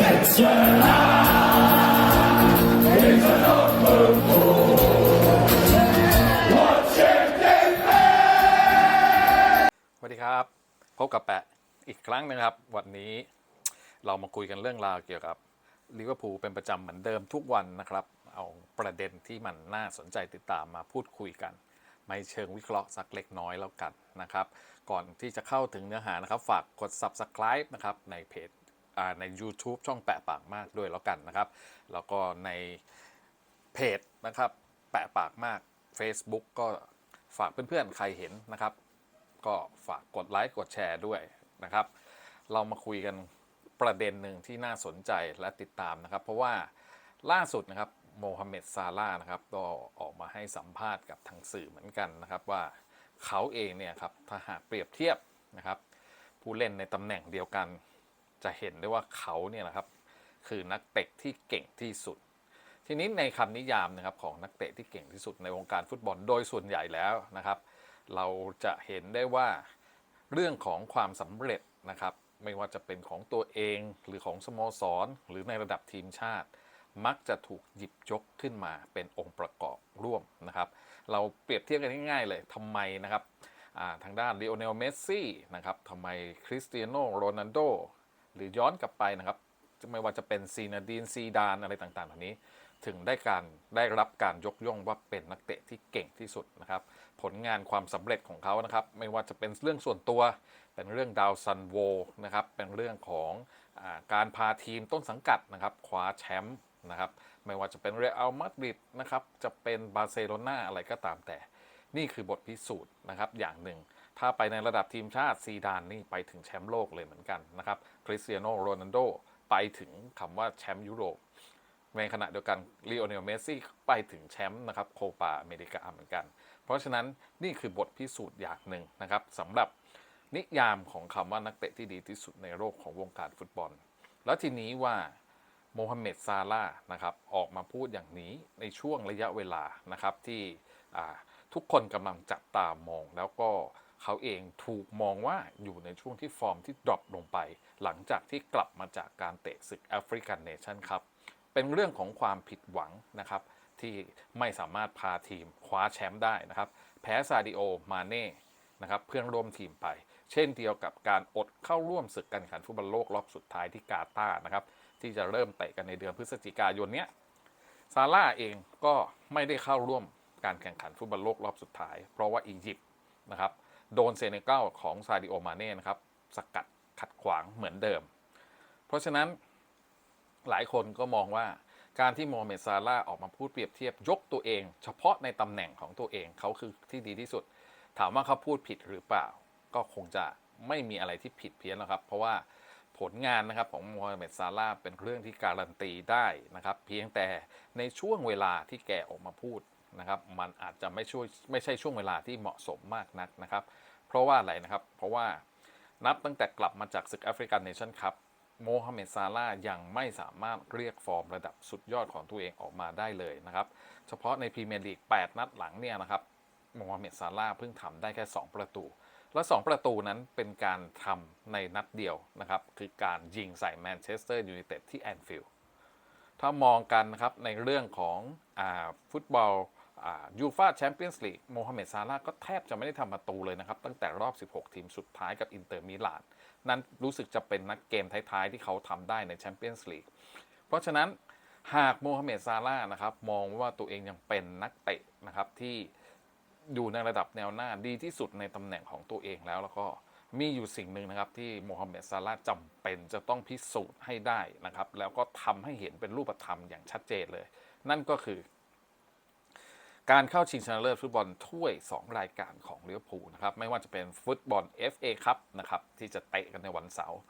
สวัสดีครับ พบกับแปะอีกครั้งนะครับ วันนี้เรามาคุยกันเรื่องราวเกี่ยวกับลิเวอร์พูลเป็นประจำเหมือนเดิมทุกวันนะครับ เอาประเด็นที่มันน่าสนใจติดตามมาพูดคุยกัน ไม่เชิงวิเคราะห์สักเล็กน้อยแล้วกันนะครับ ก่อนที่จะเข้าถึงเนื้อหานะครับ ฝากกด subscribe นะครับในเพจ ใน YouTube ช่องแปะปากมากด้วยแล้วกันนะครับ แล้วก็ในเพจนะครับแปะปากมาก Facebook ก็ฝากเพื่อนๆใครเห็นนะครับ ก็ฝากกดไลค์กดแชร์ด้วยนะครับ เรามาคุยกันประเด็นหนึ่งที่น่าสนใจและติดตามนะครับ เพราะว่าล่าสุดนะครับโมฮัมเหม็ดซาลาห์นะครับก็ออกมาให้สัมภาษณ์กับทางสื่อเหมือนกันนะครับว่าเขาเองเนี่ยครับถ้าหากเปรียบเทียบนะครับผู้เล่นในตำแหน่งเดียวกัน จะเห็นได้ว่าเขาเนี่ยนะครับคือนักเตะที่เก่งที่สุด ทีนี้ในคำนิยามนะครับของนักเตะที่เก่งที่สุดในวงการฟุตบอลโดยส่วนใหญ่แล้วนะครับ เราจะเห็นได้ว่าเรื่องของความสำเร็จนะครับ ไม่ว่าจะเป็นของตัวเองหรือของสโมสร หรือในระดับทีมชาติ มักจะถูกหยิบยกขึ้นมาเป็นองค์ประกอบร่วมนะครับ เราเปรียบเทียบกันง่ายๆเลยทำไมนะครับทางด้านลีโอเนลเมสซี่นะครับทำไมคริสเตียโนโรนัลโด หรือย้อนกลับไปนะครับ ไม่ว่าจะเป็นซีนาดีนซีดานอะไรต่างๆเหล่านี้ ถึงได้การได้รับการยกย่องว่าเป็นนักเตะที่เก่งที่สุดนะครับ ผลงานความสำเร็จของเขานะครับ ไม่ว่าจะเป็นเรื่องส่วนตัว เป็นเรื่องดาวซันโวนะครับ เป็นเรื่องของอการพาทีมต้นสังกัดนะครับคว้าแชมป์นะครับไม่ว่าจะเป็นเรอัลมาดริดนะครับ จะเป็นบาร์เซโลนาอะไรก็ตามแต่ นี่คือบทพิสูจน์นะครับอย่างหนึ่ง ถ้าไปในระดับทีมชาติซีดานนี่ไปถึงแชมป์โลกเลยเหมือนกันนะครับคริสเตียโนโรนัลโดไปถึงคำว่าแชมป์ยุโรปในขณะเดียวกันลีโอเนลเมสซี่ไปถึงแชมป์นะครับโคปาอเมริกาเหมือนกัน เพราะฉะนั้นนี่คือบทพิสูจน์อย่างหนึ่งนะครับสำหรับนิยามของคำว่านักเตะที่ดีที่สุดในโลกของวงการฟุตบอล แล้วทีนี้ว่าโมฮัมเหม็ดซาลานะครับออกมาพูดอย่างนี้ในช่วงระยะเวลานะครับที่ทุกคนกำลังจับตามองแล้วก็ เขาเองถูกมองว่าอยู่ในช่วงที่ฟอร์มที่ดรอปลงไป หลังจากที่กลับมาจากการเตะศึกแอฟริกันเนชั่นครับเป็นเรื่องของความผิดหวังนะครับที่ไม่สามารถพาทีมคว้าแชมป์ได้นะครับ แพ้ซาดิโอ มาเน่นะครับเพื่อนร่วมทีมไป เช่นเดียวกับการอดเข้าร่วมศึกการแข่งขันฟุตบอลโลกรอบสุดท้ายที่กาตาร์นะครับที่จะเริ่มเตะกันในเดือนพฤศจิกายนเนี้ยซาร่าเองก็ไม่ได้เข้าร่วมการแข่งขันฟุตบอลโลกรอบสุดท้าย เพราะว่าอียิปต์นะครับ โดนเซเนกัลของซาดิโอมาเน่นะครับสกัดขัดขวางเหมือนเดิม เพราะฉะนั้นหลายคนก็มองว่าการที่โมเมดซาลาออกมาพูดเปรียบเทียบยกตัวเอง เฉพาะในตำแหน่งของตัวเองเขาคือที่ดีที่สุด ถามว่าเขาพูดผิดหรือเปล่า ก็คงจะไม่มีอะไรที่ผิดเพี้ยนหรอกครับ เพราะว่าผลงานนะครับของโมฮัมเหม็ดซาลาเป็นเรื่องที่การันตีได้นะครับ เพียงแต่ในช่วงเวลาที่แกออกมาพูด นะครับ มันอาจจะไม่ช่วยไม่ใช่ช่วงเวลาที่เหมาะสมมากนักนะครับ เพราะว่าอะไรนะครับ เพราะว่านับตั้งแต่กลับมาจากศึกแอฟริกันเนชั่นคัพโมฮัมเหม็ดซาลาห์ยังไม่สามารถเรียกฟอร์มระดับสุดยอดของตัวเองออกมาได้เลยนะครับ เฉพาะในพรีเมียร์ลีก 8 นัดหลังเนี่ยนะครับโมฮัมเหม็ดซาลาห์เพิ่งทำได้แค่ 2 ประตู และ 2 ประตูนั้นเป็นการทำในนัดเดียวนะครับ คือการยิงใส่แมนเชสเตอร์ยูไนเต็ดที่แอนฟิลด์ถ้ามองกันนะครับในเรื่องของอฟุตบอล ยูฟาแชมเปี้ยนส์ลีกโมฮัมเหม็ดซาลาก็แทบจะไม่ได้ทำประตูเลยนะครับ ตั้งแต่รอบ 16 ทีมสุดท้ายกับอินเตอร์มิลาน นั้นรู้สึกจะเป็นนักเกมท้าย ๆ ที่เขาทำได้ในแชมเปี้ยนส์ลีกเพราะฉะนั้นหากโมฮัมเหม็ดซาลานะครับมองว่าตัวเองยังเป็นนักเตะนะครับที่อยู่ในระดับแนวหน้าดีที่สุดในตำแหน่งของตัวเองแล้วแล้วก็มีอยู่สิ่งหนึ่งนะครับที่โมฮัมเหม็ดซาลาจำเป็นจะต้องพิสูจน์ให้ได้นะครับแล้วก็ทำให้เห็นเป็นรูปธรรมอย่างชัดเจนเลย นั่นก็คือ การเข้าชิงชนะเลิศฟุตบอลถ้วย 2 รายการของเลิเวอร์พูลนะครับไม่ว่าจะเป็นฟุตบอล FA คัพนะครับที่จะเตะกันในวันเสาร์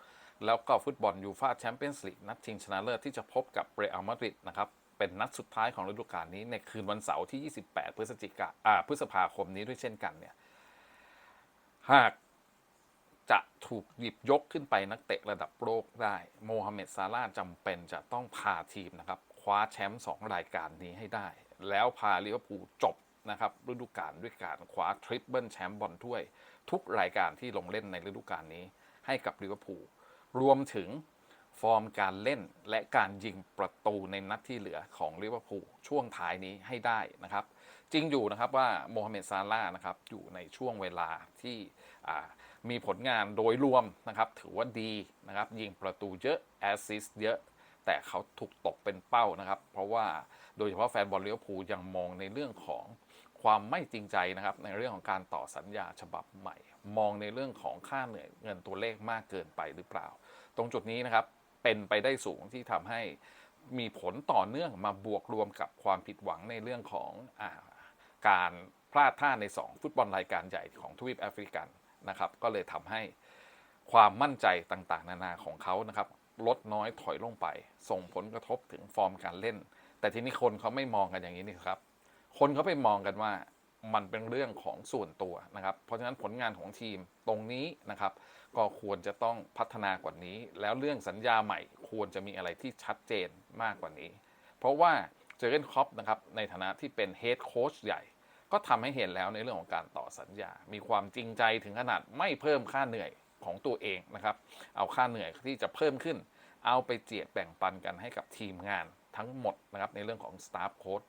แล้วก็ฟุตบอลยูฟาแชมเปี้ยนส์ลีกนัดชิงชนะเลิศที่จะพบกับเรอัลมาดริดนะครับเป็นนัดสุดท้ายของฤดูกาลนี้ในคืนวันเสาร์ที่ 28 พฤศจิกาอ่าพฤษภาคมนี้ด้วยเช่นกันเนี่ยหากจะถูกหยิบยกขึ้นไปนักเตะระดับโลกได้โมฮัมเหม็ดซาลาห์จำเป็นจะต้องพาทีมนะครับคว้าแชมป์2รายการนี้ให้ได้ แล้วพาลิเวอร์พูลจบนะครับฤดูกาลด้วยการคว้าทริปเปิลแชมป์บอลถ้วย ทุกรายการที่ลงเล่นในฤดูกาลนี้ให้กับลิเวอร์พูลรวมถึงฟอร์มการเล่นและการยิงประตูในนัดที่เหลือของลิเวอร์พูลช่วงท้ายนี้ให้ได้นะครับ จริงอยู่นะครับว่าโมฮัมเหม็ดซาลาห์นะครับอยู่ในช่วงเวลาที่มีผลงานโดยรวมนะครับ ถือว่าดีนะครับ ยิงประตูเยอะ แอสซิสต์เยอะ แต่เขาถูกตกเป็นเป้านะครับ เพราะว่า โดยเฉพาะแฟนบอลลิเวอร์พูลยังมองในเรื่องของความไม่จริงใจนะครับในเรื่องของการต่อสัญญาฉบับใหม่ มองในเรื่องของค่าเหนื่อยเงินตัวเลขมากเกินไปหรือเปล่า ตรงจุดนี้นะครับเป็นไปได้สูงที่ทำให้มีผลต่อเนื่องมาบวกรวมกับความผิดหวังในเรื่องของอาการพลาดท่าใน 2 ฟุตบอลรายการใหญ่ของทวีปแอฟริกันนะครับก็เลยทำให้ความมั่นใจต่างๆ นานาของเขานะครับลดน้อยถอยลงไป ส่งผลกระทบถึงฟอร์มการเล่น แต่ทีนี้คนเขาไม่มองกันอย่างนี้นี่ครับ คนเขาไปมองกันว่ามันเป็นเรื่องของส่วนตัวนะครับ เพราะฉะนั้นผลงานของทีมตรงนี้นะครับ ก็ควรจะต้องพัฒนากว่านี้ แล้วเรื่องสัญญาใหม่ควรจะมีอะไรที่ชัดเจนมากกว่านี้ เพราะว่าเจอร์เกนคอปนะครับในฐานะที่เป็นเฮดโค้ชใหญ่ ก็ทำให้เห็นแล้วในเรื่องของการต่อสัญญา มีความจริงใจถึงขนาดไม่เพิ่มค่าเหนื่อยของตัวเองนะครับ เอาค่าเหนื่อยที่จะเพิ่มขึ้น เอาไปเจียดแบ่งปันกันให้กับทีมงาน ทั้งหมดนะครับในเรื่องของสตาฟโค้ด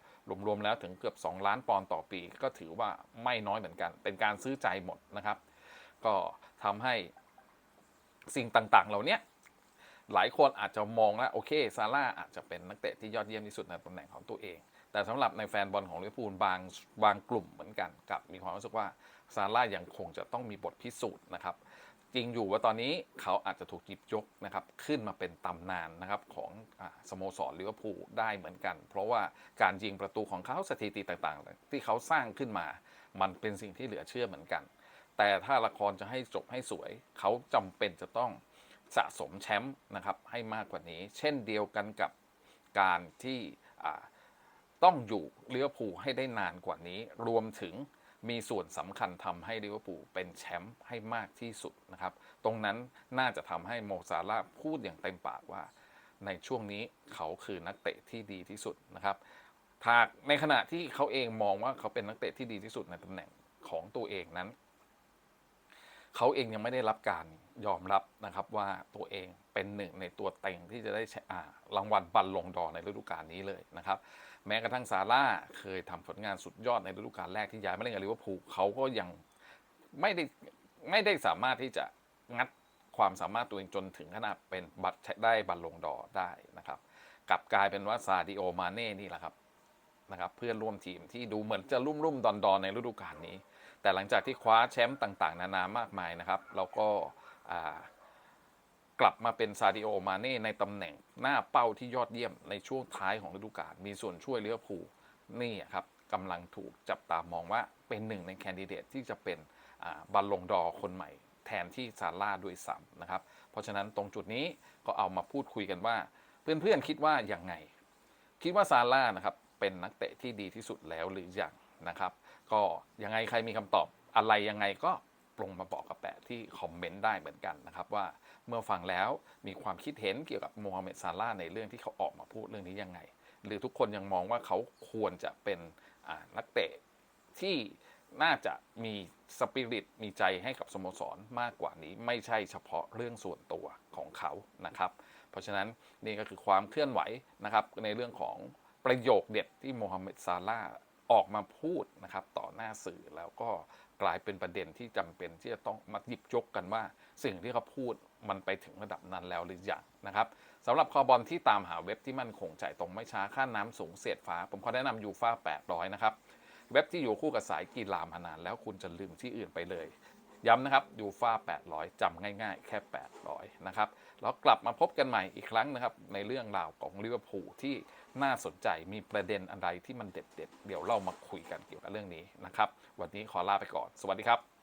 รวมๆแล้วถึงเกือบ 2 ล้านปอนด์ต่อปี ก็ถือว่าไม่น้อยเหมือนกัน เป็นการซื้อใจหมดนะครับ ก็ทำให้สิ่งต่างๆ เหล่านี้หลายคนอาจจะมองว่าโอเคซาร่าอาจจะเป็นนักเตะที่ยอดเยี่ยมที่สุดในตำแหน่งของตัวเอง แต่สำหรับในแฟนบอลของลิเวอร์พูลบางบางกลุ่มเหมือนกันกับมีความรู้สึกว่าซาร่ายังคงจะต้องมีบทพิสูจน์นะครับ จริงอยู่ว่าตอนนี้เขาอาจจะถูกหยิบยกนะครับขึ้นมาเป็นตำนานนะครับของอสโมสรลิเวอร์พูลได้เหมือนกัน เพราะว่าการยิงประตูของเขาสถิติต่างๆ ที่เขาสร้างขึ้นมา มันเป็นสิ่งที่เหลือเชื่อเหมือนกัน แต่ถ้าละครจะให้จบให้สวย เขาจำเป็นจะต้องสะสมแชมป์นะครับให้มากกว่านี้ เช่นเดียวกันกับการที่ต้องอยู่เลิเวอร์พูลให้ได้นานกว่านี้ รวมถึง มีส่วนสำคัญทำให้ลิเวอร์พูลเป็นแชมป์ให้มากที่สุดนะครับ ตรงนั้นน่าจะทำให้โมซาร่าพูดอย่างเต็มปากว่า ในช่วงนี้เขาคือนักเตะที่ดีที่สุดนะครับหากในขณะที่เขาเองมองว่าเขาเป็นนักเตะที่ดีที่สุดในตำแหน่งของตัวเองนั้น เขาเองยังไม่ได้รับการยอมรับนะครับว่าตัวเองเป็นหนึ่งในตัวเต็งที่จะได้รางวัลบัลลงดอในฤดูกาลนี้เลยนะครับ แม้กระทั่งซาร่าเคยทำผลงานสุดยอดในฤดูกาลแรกที่ย้ายมาเล่นกับลิเวอร์พูลเขาก็ยังไม่ได้ไม่ได้สามารถที่จะงัดความสามารถตัวเองจนถึงขนาดเป็นบัตรได้บัลลงดอได้นะครับกลับกลายเป็นว่าซาดิโอมาเน่นี่แหละครับนะครับเพื่อนร่วมทีมที่ดูเหมือนจะรุ่มรุ่มดอนดอนในฤดูกาลนี้ แต่หลังจากที่คว้าแชมป์ต่าง ๆ นานามากมายนะครับแล้วก็อ่า กลับมาเป็นซาดิโอมาเน่ในตำแหน่งหน้าเป้าที่ยอดเยี่ยมในช่วงท้ายของฤดูกาลมีส่วนช่วยเลิเวอร์พูลนี่ครับกำลังถูกจับตามองว่าเป็นหนึ่งในแคนดิเดตที่จะเป็นบัลลงดอร์คนใหม่ แทนที่ซาร่าด้วยซ้ำนะครับ เพราะฉะนั้นตรงจุดนี้ก็เอามาพูดคุยกันว่า เพื่อนๆคิดว่าอย่างไง คิดว่าซาร่านะครับเป็นนักเตะที่ดีที่สุดแล้วหรือยังนะครับ ก็ยังไงใครมีคำตอบอะไรยังไงก็ ลงมาบอกกับแปะที่คอมเมนต์ได้เหมือนกันนะครับว่าเมื่อฟังแล้วมีความคิดเห็นเกี่ยวกับโมฮัมเหม็ดซาร่าในเรื่องที่เขาออกมาพูดเรื่องนี้ยังไง หรือทุกคนยังมองว่าเขาควรจะเป็นนักเตะที่น่าจะมีสปิริตมีใจให้กับสโมสรมากกว่านี้ไม่ใช่เฉพาะเรื่องส่วนตัวของเขานะครับ เพราะฉะนั้นนี่ก็คือความเคลื่อนไหวนะครับในเรื่องของประโยคเด็ดที่โมฮัมเหม็ดซาร่า ออกมาพูดนะครับต่อหน้าสื่อแล้วก็กลายเป็นประเด็นที่จำเป็นที่จะต้องมาหยิบยกกันว่าสิ่งที่เขาพูดมันไปถึงระดับนั้นแล้วหรือยังนะครับสำหรับคอบอลที่ตามหาเว็บที่มั่นคงจ่ายตรงไม่ช้าค่าน้ำสูงเสียดฟ้า ผมขอแนะนำยูฟ่า800 นะครับ เว็บที่อยู่คู่กับสายกีฬามานานแล้วคุณจะลืมที่อื่นไปเลย ย้ำนะครับยูฟ่า800จำง่ายๆ แค่ 800 นะครับ แล้วกลับมาพบกันใหม่อีกครั้งนะครับ ในเรื่องราวของลิเวอร์พูลที่น่าสนใจมีประเด็นอะไรที่มันเด็ดๆเดี๋ยวเรามาคุยกันเกี่ยวกับเรื่องนี้นะครับ วันนี้ขอลาไปก่อน สวัสดีครับ